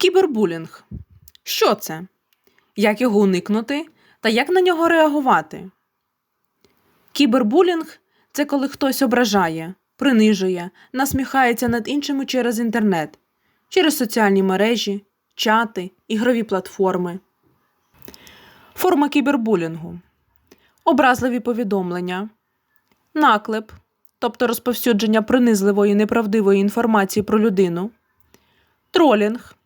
Кібербулінг. Що це? Як його уникнути та як на нього реагувати? Кібербулінг це коли хтось ображає, принижує, насміхається над іншими через інтернет, через соціальні мережі, чати, ігрові платформи. Форма кібербулінгу. Образливі повідомлення, наклеп, тобто розповсюдження принизливої неправдивої інформації про людину, тролінг,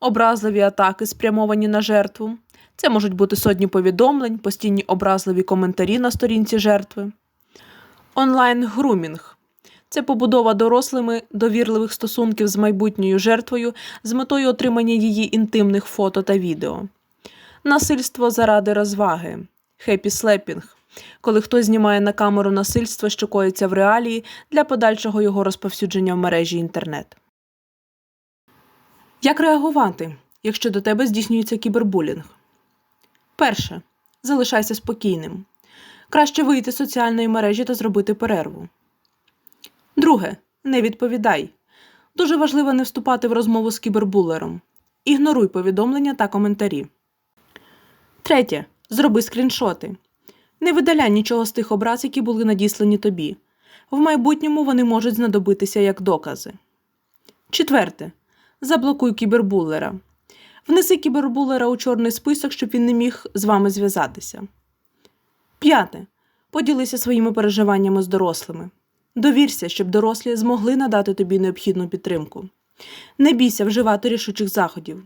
образливі атаки, спрямовані на жертву. Це можуть бути сотні повідомлень, постійні образливі коментарі на сторінці жертви. Онлайн-грумінг це побудова дорослими довірливих стосунків з майбутньою жертвою з метою отримання її інтимних фото та відео. Насильство заради розваги хеппі-слепінг коли хтось знімає на камеру насильство, що коїться в реалії для подальшого його розповсюдження в мережі інтернет. Як реагувати, якщо до тебе здійснюється кібербулінг? Перше. Залишайся спокійним. Краще вийти з соціальної мережі та зробити перерву. Друге. Не відповідай. Дуже важливо не вступати в розмову з кібербулером. Ігноруй повідомлення та коментарі. Третє. Зроби скріншоти. Не видаляй нічого з тих образ, які були надіслані тобі. В майбутньому вони можуть знадобитися як докази. Четверте. Заблокуй кібербулера. Внеси кібербулера у чорний список, щоб він не міг з вами зв'язатися. П'яте. Поділися своїми переживаннями з дорослими. Довірся, щоб дорослі змогли надати тобі необхідну підтримку. Не бійся вживати рішучих заходів.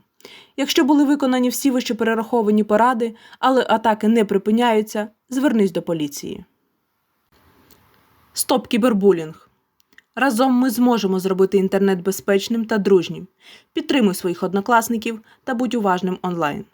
Якщо були виконані всі вище перераховані поради, але атаки не припиняються, звернись до поліції. Стоп кібербулінг. Разом ми зможемо зробити інтернет безпечним та дружнім. Підтримуй своїх однокласників та будь уважним онлайн.